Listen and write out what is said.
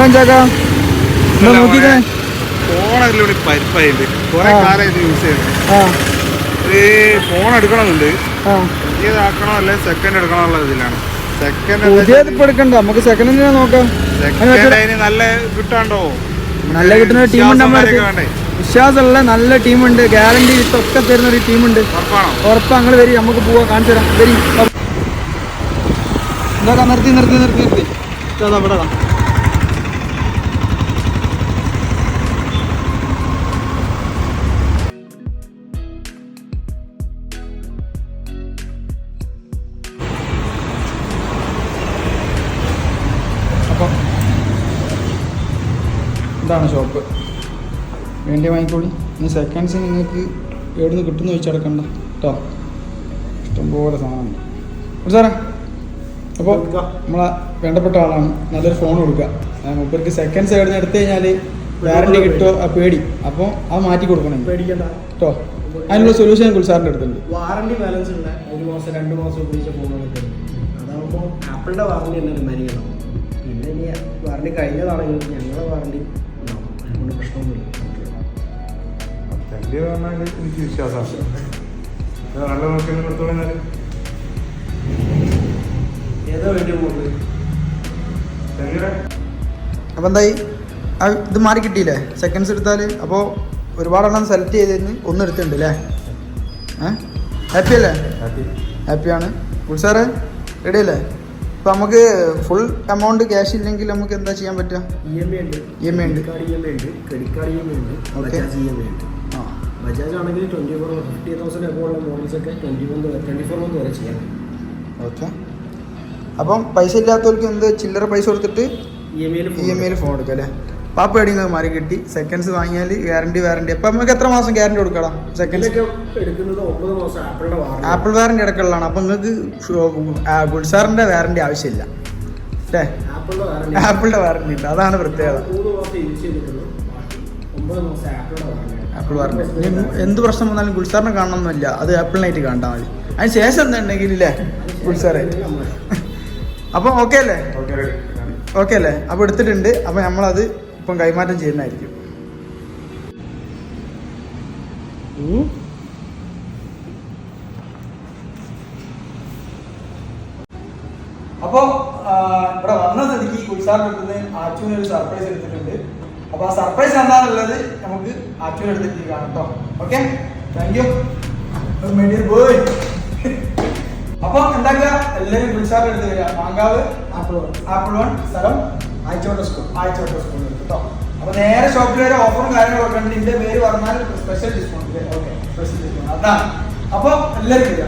എന്താ ചാക്ക? എന്താ നോക്കിക്കേ. ഫോണതിലൂടെ പരിപ്പായിട്ട് കുറെ ആ. കാലം ഇത് യൂസ് ചെയ്യുന്നത് ഫോൺ എടുക്കണമെന്നുണ്ട് ആ. പുതിയതാക്കണോ അല്ലെ സെക്കൻഡ് എടുക്കണോ ഉള്ള ഇതിലാണ്. സെക്കൻഡ് പുതിയത് ഇപ്പൊ എടുക്കണ്ട നമുക്ക് സെക്കൻഡ് ഹാൻഡ് നോക്കാം. സെക്കൻഡ് അതിന് നല്ല കിട്ടാണ്ടോ? നല്ല കിട്ടുന്ന ടീമുണ്ട് വിശ്വാസമുള്ള നല്ല ടീമുണ്ട് ഗ്യാരണ്ടി ഒക്കെ തരുന്ന ഒരു ടീമുണ്ട് ഉറപ്പാണോ? ഉറപ്പ് അങ്ങനെ വരി. നമുക്ക് പോവാ കാണിച്ചു തരാം. വരി. എന്താ നിർത്തി നിർത്തി നിർത്തി. നിർത്തി ഇവിടെ ഇതാണ് ഷോപ്പ് വേണ്ടി വാങ്ങിക്കോളി. ഇനി സെക്കൻഡ്സ് നിങ്ങൾക്ക് എവിടെ നിന്ന് കിട്ടുമെന്ന് ചോദിച്ചടക്കണ്ട കേട്ടോ ഇഷ്ടംപോലെ സാധനമുണ്ട് സാറേ അപ്പോൾ നമ്മളെ വേണ്ടപ്പെട്ട ആളാണ്. നല്ലൊരു ഫോൺ കൊടുക്കുക. മുപ്പർക്ക് സെക്കൻഡ്സ് എവിടെ നിന്ന് എടുത്തു കഴിഞ്ഞാൽ വാറണ്ടി കിട്ടുമോ? ആ പേടി. അപ്പോൾ അത് മാറ്റി കൊടുക്കണം പേടിക്കണ്ട. കേട്ടോ അതിനുള്ള സൊല്യൂഷൻ ഗുൽസാറിന്റെ അടുത്തുണ്ട്. വാറണ്ടി ബാലൻസ് ഉണ്ട് ഒരു മാസം രണ്ട് മാസം ഉപയോഗിച്ച ഫോണുകളൊക്കെ അതാകുമ്പോൾ ആപ്പിളിന്റെ വാറണ്ടി തന്നെ മരിക്കണം. പിന്നെ ഇനി വാറണ്ടി കഴിഞ്ഞതാണെങ്കിൽ ഞങ്ങളുടെ വാറണ്ടി അതുകൊണ്ട് പ്രശ്നമൊന്നുമില്ല. തല്ല് പറഞ്ഞാൽ എനിക്ക് വിശ്വാസമാണ്. നല്ല നോക്കി നിർത്തോളം ഏതാ വേണ്ടി പോകുന്നത് അപ്പോൾ എന്തായി? ആ ഇത് മാറി കിട്ടിയില്ലേ? സെക്കൻഡ്സ് എടുത്താൽ അപ്പോൾ ഒരുപാടെണ്ണം സെലക്ട് ചെയ്തതിന് ഒന്ന് എടുത്തിട്ടുണ്ട് അല്ലേ ഏ? ഹാപ്പി അല്ലേ? ഹാപ്പിയാണ് ഉത്സാറ് റെഡി അല്ലേ? അപ്പോൾ നമുക്ക് ഫുൾ എമൗണ്ട് ക്യാഷ് ഇല്ലെങ്കിൽ നമുക്ക് എന്താ ചെയ്യാൻ പറ്റുക? ഇ എം ഐ ഉണ്ട്. EMI ഉണ്ട്. കാർഡ് ഇ എം ഐ ഉണ്ട്. Credit card E M I ഉണ്ട്. ബജാജ് ഇ എം ഐ ഉണ്ട്. ബജാജ് ആണെങ്കിൽ twenty four fifty thousand models ഒക്കെ twenty one twenty four month വരെ ചെയ്യാം. ഓക്കെ അപ്പം പൈസ ഇല്ലാത്തവർക്ക് എന്ത്? ചില്ലറ പൈസ കൊടുത്തിട്ട് ഇ എം ഐയിൽ ഇ എം ഐയിൽ ഫോൺ എടുക്കാം അല്ലേ? പാപ്പ എടിങ്ങൾ മാറി കിട്ടി. സെക്കൻഡ്സ് വാങ്ങിയാൽ ഗ്യാരണ്ടി വാറണ്ടി അപ്പം നമുക്ക് എത്ര മാസം ഗ്യാരണ്ടി കൊടുക്കണം? സെക്കൻഡ് ആപ്പിൾ വാറണ്ടി അടക്കമുള്ളതാണ് അപ്പം നിങ്ങൾക്ക് ഗുൾസാറിന്റെ വാറണ്ടി ആവശ്യമില്ല. അല്ലേ ആപ്പിളിന്റെ വാറണ്ടി ഉണ്ട്. അതാണ് പ്രത്യേകത. ആപ്പിൾ വാറണ്ടി എന്ത് പ്രശ്നം വന്നാലും ഗുൾസാറിനെ കാണണമെന്നില്ല അത് ആപ്പിളിനായിട്ട് കണ്ടാൽ മതി. അതിന് ശേഷം എന്തുണ്ടെങ്കിൽ ഇല്ലേ ഗുൾസാറെ അപ്പം ഓക്കെ അല്ലേ? ഓക്കെ അല്ലേ? അപ്പോൾ എടുത്തിട്ടുണ്ട്. അപ്പോൾ നമ്മളത് ഇപ്പം കൈമാറ്റം ചെയ്യുന്നതായിരിക്കും. അപ്പോ ഇവിടെ വന്ന സ്ഥിതിക്ക് നിന്ന് ആച്ചുവിന് ഒരു സർപ്രൈസ് എടുത്തിട്ടുണ്ട്. അപ്പൊ ആ സർപ്രൈസ് എന്താണെന്നുള്ളത് നമുക്ക് ആച്ചുവിന് എടുത്തിട്ട് കാണാം ഓക്കെ താങ്ക് യു അപ്പൊ എന്താക്കുക? എല്ലാവരും കുൽസാറിന്റെ അടുത്ത് വരിക. മാങ്കാവ് ആപ്പിൾ വൺ സ്ഥലം ആയിച്ചോട്ടെ സ്കൂൾ. ആഴ്ചവട്ട സ്കൂളിൽ. കേട്ടോ. അപ്പൊ നേരെ ഷോപ്പിൽ വരെ ഓഫറും കാര്യങ്ങളൊക്കെ ഉണ്ട്. ഇതിന്റെ പേര് പറഞ്ഞാൽ സ്പെഷ്യൽ ഡിസ്കൗണ്ട് അതാണ്. അപ്പൊ എല്ലാവരും വരിക